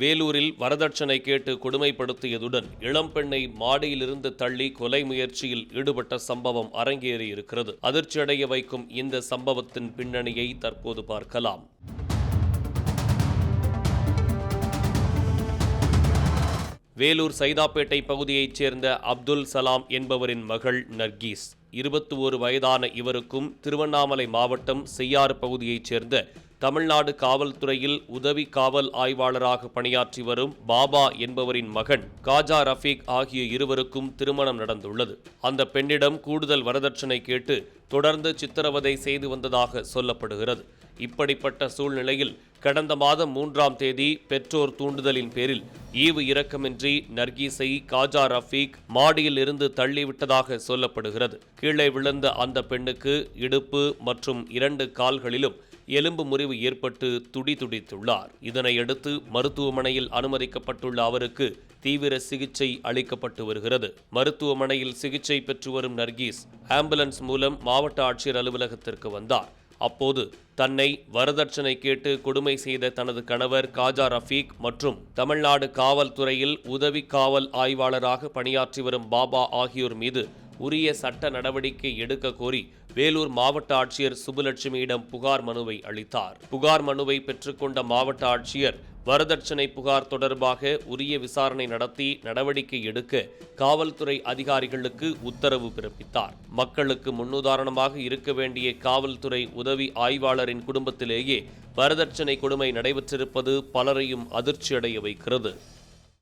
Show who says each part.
Speaker 1: வேலூரில் வரதட்சணை கேட்டு கொடுமைப்படுத்தியதுடன் இளம்பெண்ணை மாடியிலிருந்து தள்ளி கொலை முயற்சியில் ஈடுபட்ட சம்பவம் அரங்கேறியிருக்கிறது. அதிர்ச்சியடைய வைக்கும் இந்த சம்பவத்தின் பின்னணியை தற்போது பார்க்கலாம். வேலூர் சைதாப்பேட்டை பகுதியைச் சேர்ந்த அப்துல் சலாம் என்பவரின் மகள் நர்கீஸ். இருபத்தி ஒரு வயதான இவருக்கும் திருவண்ணாமலை மாவட்டம் செய்யாறு பகுதியைச் சேர்ந்த தமிழ்நாடு காவல்துறையில் உதவி காவல் ஆய்வாளராக பணியாற்றி வரும் பாபா என்பவரின் மகன் காஜா ரஃபீக் ஆகிய இருவருக்கும் திருமணம் நடந்துள்ளது. அந்த பெண்ணிடம் கூடுதல் வரதட்சணை கேட்டு தொடர்ந்து சித்திரவதை செய்து வந்ததாக சொல்லப்படுகிறது. இப்படிப்பட்ட சூழ்நிலையில் கடந்த மாதம் மூன்றாம் தேதி பெற்றோர் தூண்டுதலின் பேரில் ஈவு இரக்கமின்றி நர்கீஸை காஜா ரஃபீக் மாடியில் இருந்து தள்ளிவிட்டதாக சொல்லப்படுகிறது. கீழே விழுந்த அந்த பெண்ணுக்கு இடுப்பு மற்றும் இரண்டு கால்களிலும் எலும்பு முறிவு ஏற்பட்டு துடி துடித்துள்ளார். இதனையடுத்து மருத்துவமனையில் அனுமதிக்கப்பட்டுள்ள அவருக்கு தீவிர சிகிச்சை அளிக்கப்பட்டு வருகிறது. மருத்துவமனையில் சிகிச்சை பெற்று வரும் நர்கீஸ் ஆம்புலன்ஸ் மூலம் மாவட்ட ஆட்சியர் அலுவலகத்திற்கு வந்தார். அப்போது தன்னை வரதட்சணை கேட்டு கொடுமை செய்த தனது கணவர் காஜா ரஃபீக் மற்றும் தமிழ்நாடு காவல்துறையில் உதவி காவல் ஆய்வாளராக பணியாற்றி வரும் பாபா ஆகியோர் மீது உரிய சட்ட நடவடிக்கை எடுக்க கோரி வேலூர் மாவட்ட ஆட்சியர் சுப்புலட்சுமியிடம் புகார் மனுவை அளித்தார். புகார் மனுவை பெற்றுக்கொண்ட மாவட்ட ஆட்சியர் வரதட்சணை புகார் தொடர்பாக உரிய விசாரணை நடத்தி நடவடிக்கை எடுக்க காவல்துறை அதிகாரிகளுக்கு உத்தரவு பிறப்பித்தார். மக்களுக்கு முன்னுதாரணமாக இருக்க வேண்டிய காவல்துறை உதவி ஆய்வாளரின் குடும்பத்திலேயே வரதட்சணை கொடுமை நடைபெற்றிருப்பது பலரையும் அதிர்ச்சியடைய வைக்கிறது.